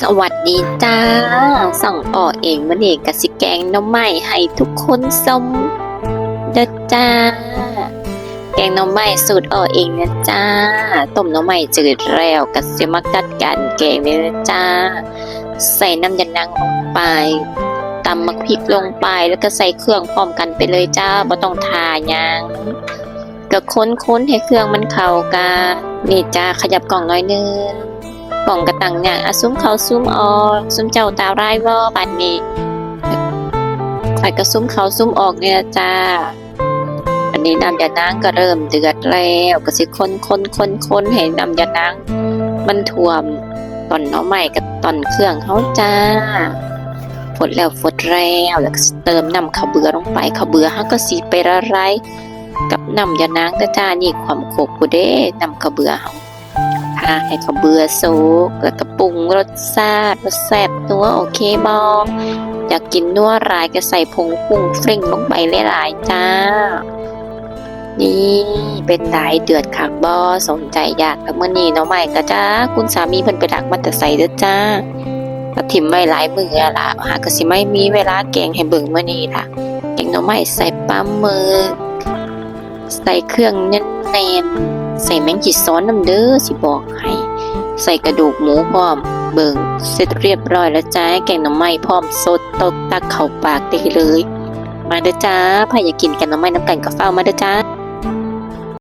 สวัสดีจ้า ส่องออกเองมันเองกับสิแกงน้ำไม้ให้ทุกคนสมเด้อจ้า แกงน้ำไม้สูตรออกเองนะจ้า ต้มน้ำไม้จืดแล้วกับเสียมากัดกันแกงเลยนะจ้า ใส่น้ำยานังลงไปตำมะพริกลงไปแล้วก็ใส่เครื่องพร้อมกันไปเลยจ้าบ่ต้องทายังก็ค้นๆให้เครื่องมันเข้ากันนี่จ้าขยับกล่องน้อยนึง กล่องกระตังอย่างอะซุ้มเขาซุ้มออซุ้มเจ้าตาไร้ายวอบัดนี้ข่อยก็ซุ้มเขาซุ้มออกเนี่ยจ้า อันนี้น้ำยานางก็เริ่มเดือดแล้วก็สิคนคนคนคนให้น้ำยานางมันท่วมตอนน้อใหม่กับตอนเครื่องเขาจ้าฝดแล้วฝดแล้วแล้วเติมน้ำข้าวเบือลงไปข้าวเบือเขาก็สีไปละลายกับน้ำยานางเด้อจ้านี่ความโคกกูเด้น้ำข้าวเบือเขา ทาให้เขาเบื่อสุกแล้วก็ปรุงรสชาติรสแซ่บนัวโอเคบออยากกินนัวหลายก็ใส่ผงปรุงฟริ้งลงไปหลายๆจ้า นี่เป็นไดเดือดคักบอสนใจอยากแล้วเมื่อนี้เนาะใหม่ก็จ้าคุณสามีเพิ่นไปดักมันแต่ใส่เด้อจ้าก็ถิ่มไว้หลายมือละหากสิไม่มีเวลาแกงให้เบิ่งเมื่อนี้ล่ะแกงน่อไม้ใส่ปลาหมึกใส่เครื่องแน่น ๆใส่แมงจีซ้อนน้ำเด้อสิบอกให้ ใส่กระดูกหมูพร้อม เบิ่งเสร็จเรียบร้อยแล้วจ้าแกงหน่อไม้พร้อมสดตกตักเข่าปากได้เลย มาเด้อจ้าพายากินแกงหน่อไม้น้ำกันก็เฝ้ามาเด้อจ้า